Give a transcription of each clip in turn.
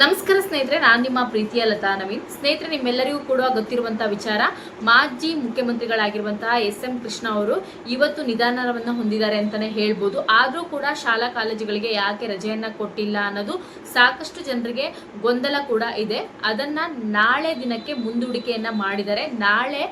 ನಮಸ್ಕಾರ ಸ್ನೇಹಿತರೆ, ನಾನು ನಿಮ್ಮ ಪ್ರೀತಿಯ ಲತಾ ನವೀನ್. ಸ್ನೇಹಿತರೆ, ನಿಮ್ಮೆಲ್ಲರಿಗೂ ಕೂಡ ಗೊತ್ತಿರುವಂತಹ ವಿಚಾರ, ಮಾಜಿ ಮುಖ್ಯಮಂತ್ರಿಗಳಾಗಿರುವಂತಹ ಎಸ್ ಎಂ ಕೃಷ್ಣ ಅವರು ಇವತ್ತು ನಿಧಾನವನ್ನು ಹೊಂದಿದ್ದಾರೆ ಅಂತಾನೆ ಹೇಳ್ಬೋದು. ಆದರೂ ಕೂಡ ಶಾಲಾ ಕಾಲೇಜುಗಳಿಗೆ ಯಾಕೆ ರಜೆಯನ್ನ ಕೊಟ್ಟಿಲ್ಲ ಅನ್ನೋದು ಸಾಕಷ್ಟು ಜನರಿಗೆ ಗೊಂದಲ ಕೂಡ ಇದೆ. ಅದನ್ನ ನಾಳೆ ದಿನಕ್ಕೆ ಮುಂದೂಡಿಕೆಯನ್ನ ಮಾಡಿದ್ದಾರೆ. ನಾಳೆ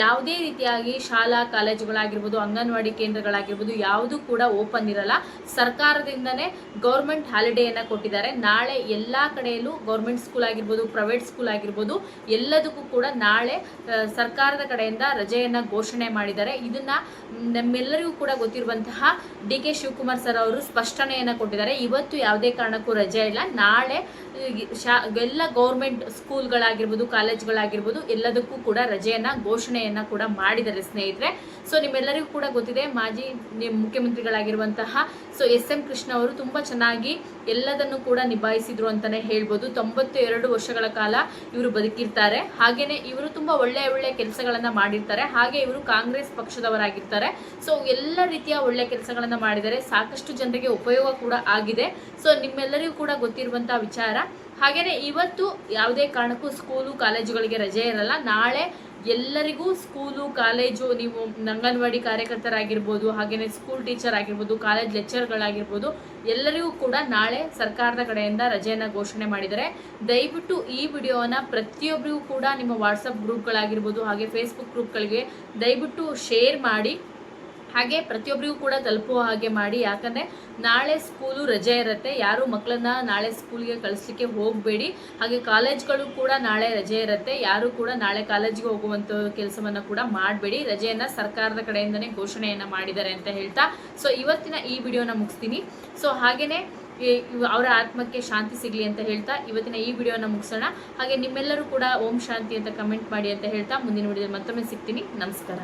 ಯಾವುದೇ ರೀತಿಯಾಗಿ ಶಾಲಾ ಕಾಲೇಜುಗಳಾಗಿರ್ಬೋದು, ಅಂಗನವಾಡಿ ಕೇಂದ್ರಗಳಾಗಿರ್ಬೋದು, ಯಾವುದು ಕೂಡ ಓಪನ್ ಇರಲ್ಲ. ಸರ್ಕಾರದಿಂದನೇ ಗೌರ್ಮೆಂಟ್ ಹಾಲಿಡೇಯನ್ನು ಕೊಟ್ಟಿದ್ದಾರೆ. ನಾಳೆ ಎಲ್ಲ ಕಡೆಯಲ್ಲೂ ಗೌರ್ಮೆಂಟ್ ಸ್ಕೂಲ್ ಆಗಿರ್ಬೋದು ಪ್ರೈವೇಟ್ ಸ್ಕೂಲ್ ಆಗಿರ್ಬೋದು, ಎಲ್ಲದಕ್ಕೂ ಕೂಡ ನಾಳೆ ಸರ್ಕಾರದ ಕಡೆಯಿಂದ ರಜೆಯನ್ನು ಘೋಷಣೆ ಮಾಡಿದ್ದಾರೆ. ಇದನ್ನ ನಮ್ಮೆಲ್ಲರಿಗೂ ಕೂಡ ಗೊತ್ತಿರುವಂತಹ ಡಿ ಕೆ ಶಿವಕುಮಾರ್ ಸರ್ ಅವರು ಸ್ಪಷ್ಟನೆಯನ್ನು ಕೊಟ್ಟಿದ್ದಾರೆ. ಇವತ್ತು ಯಾವುದೇ ಕಾರಣಕ್ಕೂ ರಜೆ ಇಲ್ಲ. ನಾಳೆ ಶಾ, ಎಲ್ಲ ಗೌರ್ಮೆಂಟ್ ಸ್ಕೂಲ್ಗಳಾಗಿರ್ಬೋದು, ಕಾಲೇಜ್ಗಳಾಗಿರ್ಬೋದು, ಎಲ್ಲದಕ್ಕೂ ಕೂಡ ರಜೆಯನ್ನ, ಘೋಷಣೆಯನ್ನ ಕೂಡ ಮಾಡಿದ್ದಾರೆ ಸ್ನೇಹಿತರೆ. ಸೊ, ನಿಮ್ಮೆಲ್ಲರಿಗೂ ಕೂಡ ಗೊತ್ತಿದೆ, ಮಾಜಿ ಮುಖ್ಯಮಂತ್ರಿಗಳಾಗಿರುವಂತಹ, ಸೊ, ಎಸ್ ಎಂ ಕೃಷ್ಣ ಅವರು ತುಂಬ ಚೆನ್ನಾಗಿ ಎಲ್ಲದನ್ನು ಕೂಡ ನಿಭಾಯಿಸಿದ್ರು ಅಂತಾನೆ ಹೇಳ್ಬೋದು. ತೊಂಬತ್ತು ಎರಡು ವರ್ಷಗಳ ಕಾಲ ಇವರು ಬದುಕಿರ್ತಾರೆ. ಹಾಗೆಯೇ ಇವರು ತುಂಬ ಒಳ್ಳೆ ಒಳ್ಳೆ ಕೆಲಸಗಳನ್ನು ಮಾಡಿರ್ತಾರೆ. ಹಾಗೆ ಇವರು ಕಾಂಗ್ರೆಸ್ ಪಕ್ಷದವರಾಗಿರ್ತಾರೆ. ಸೊ, ಎಲ್ಲ ರೀತಿಯ ಒಳ್ಳೆ ಕೆಲಸಗಳನ್ನು ಮಾಡಿದರೆ ಸಾಕಷ್ಟು ಜನರಿಗೆ ಉಪಯೋಗ ಕೂಡ ಆಗಿದೆ. ಸೊ, ನಿಮ್ಮೆಲ್ಲರಿಗೂ ಕೂಡ ಗೊತ್ತಿರುವಂತಹ ವಿಚಾರ. ಹಾಗೇನೆ ಇವತ್ತು ಯಾವುದೇ ಕಾರಣಕ್ಕೂ ಸ್ಕೂಲು ಕಾಲೇಜುಗಳಿಗೆ ರಜೆ ಇರಲ್ಲ. ನಾಳೆ ಎಲ್ಲರಿಗೂ ಸ್ಕೂಲು, ಕಾಲೇಜು, ನೀವು ಅಂಗನವಾಡಿ ಕಾರ್ಯಕರ್ತರಾಗಿರ್ಬೋದು, ಹಾಗೇನೆ ಸ್ಕೂಲ್ ಟೀಚರ್ ಆಗಿರ್ಬೋದು, ಕಾಲೇಜ್ ಲೆಕ್ಚರ್ಗಳಾಗಿರ್ಬೋದು ಎಲ್ಲರಿಗೂ ಕೂಡ ನಾಳೆ ಸರ್ಕಾರದ ಕಡೆಯಿಂದ ರಜೆಯನ್ನು ಘೋಷಣೆ ಮಾಡಿದ್ದಾರೆ. ದಯವಿಟ್ಟು ಈ ವಿಡಿಯೋನ ಪ್ರತಿಯೊಬ್ಬರಿಗೂ ಕೂಡ ನಿಮ್ಮ ವಾಟ್ಸಪ್ ಗ್ರೂಪ್ಗಳಾಗಿರ್ಬೋದು, ಹಾಗೆ ಫೇಸ್ಬುಕ್ ಗ್ರೂಪ್ಗಳಿಗೆ ದಯವಿಟ್ಟು ಶೇರ್ ಮಾಡಿ. ಹಾಗೆ ಪ್ರತಿಯೊಬ್ಬರಿಗೂ ಕೂಡ ತಲುಪುವ ಹಾಗೆ ಮಾಡಿ. ಯಾಕಂದರೆ ನಾಳೆ ಸ್ಕೂಲು ರಜೆ ಇರುತ್ತೆ. ಯಾರು ಮಕ್ಕಳನ್ನ ನಾಳೆ ಸ್ಕೂಲ್ಗೆ ಕಳಿಸ್ಲಿಕ್ಕೆ ಹೋಗಬೇಡಿ. ಹಾಗೆ ಕಾಲೇಜ್ಗಳು ಕೂಡ ನಾಳೆ ರಜೆ ಇರುತ್ತೆ. ಯಾರು ಕೂಡ ನಾಳೆ ಕಾಲೇಜ್ಗೆ ಹೋಗುವಂಥ ಕೆಲಸವನ್ನು ಕೂಡ ಮಾಡಬೇಡಿ. ರಜೆಯನ್ನು ಸರ್ಕಾರದ ಕಡೆಯಿಂದನೇ ಘೋಷಣೆಯನ್ನು ಮಾಡಿದ್ದಾರೆ ಅಂತ ಹೇಳ್ತಾ. ಸೊ ಇವತ್ತಿನ ಈ ವಿಡಿಯೋನ ಮುಗಿಸ್ತೀನಿ. ಸೊ ಹಾಗೆಯೇ ಅವರ ಆತ್ಮಕ್ಕೆ ಶಾಂತಿ ಸಿಗಲಿ ಅಂತ ಹೇಳ್ತಾ ಇವತ್ತಿನ ಈ ವಿಡಿಯೋನ ಮುಗಿಸೋಣ. ಹಾಗೆ ನಿಮ್ಮೆಲ್ಲರೂ ಕೂಡ ಓಂ ಶಾಂತಿ ಅಂತ ಕಮೆಂಟ್ ಮಾಡಿ ಅಂತ ಹೇಳ್ತಾ ಮುಂದಿನ ವಿಡಿಯೋದಲ್ಲಿ ಮತ್ತೊಮ್ಮೆ ಸಿಗ್ತೀನಿ. ನಮಸ್ಕಾರ.